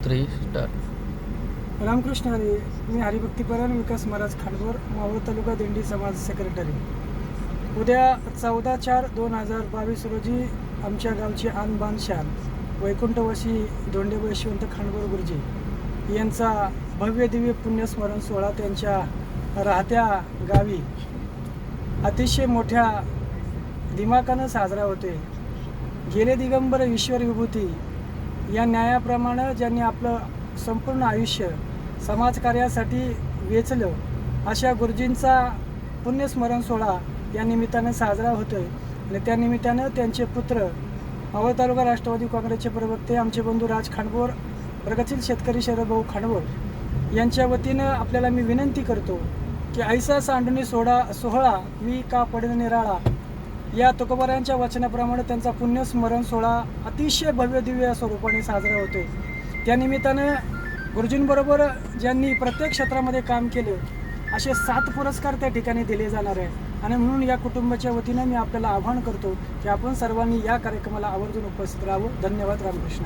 Three star Ramkrishna Hari मी हरिभक्तीपरण विकास महाराज खांडवर मावळ तालुका दिंडी समाज सेक्रेटरी उद्या चौदा चार दोन हजार बावीस रोजी आमच्या गावची आन बानशान वैकुंठवासी धोंडेबळ यशवंत खांडवर गुरुजी यांचा भव्य दिव्य पुण्यस्मरण सोहळा त्यांच्या राहत्या गावी. अतिशय मोठ्या दिमाकानं साजरा होते गेले दिगंबर ईश्वर विभूती या न्यायाप्रमाणे ज्यांनी आपलं संपूर्ण आयुष्य समाजकार्यासाठी वेचलं अशा गुरुजींचा पुण्यस्मरण सोहळा या निमित्तानं साजरा होतोय. आणि त्या निमित्तानं त्यांचे पुत्र मावळ तालुका राष्ट्रवादी काँग्रेसचे प्रवक्ते आमचे बंधू राज खांडवर प्रगतशील शेतकरी शरदभाऊ खांडवर यांच्या वतीनं आपल्याला मी विनंती करतो की ऐसा सांडणी सोहळा सोहळा मी का पडेल निराळा? या तुकोबारांच्या वचनाप्रमाणे त्यांचा पुण्यस्मरण सोहळा अतिशय भव्य दिव्य स्वरूपाने साजरा होतोय. त्या निमित्तानं गुरुजींबरोबर ज्यांनी प्रत्येक क्षेत्रामध्ये काम केले असे सात पुरस्कार त्या ठिकाणी दिले जाणार आहे आणि म्हणून या कुटुंबाच्या वतीनं मी आपल्याला आवाहन करतो की आपण सर्वांनी या कार्यक्रमाला आवर्जून उपस्थित राहावं. धन्यवाद रामकृष्ण.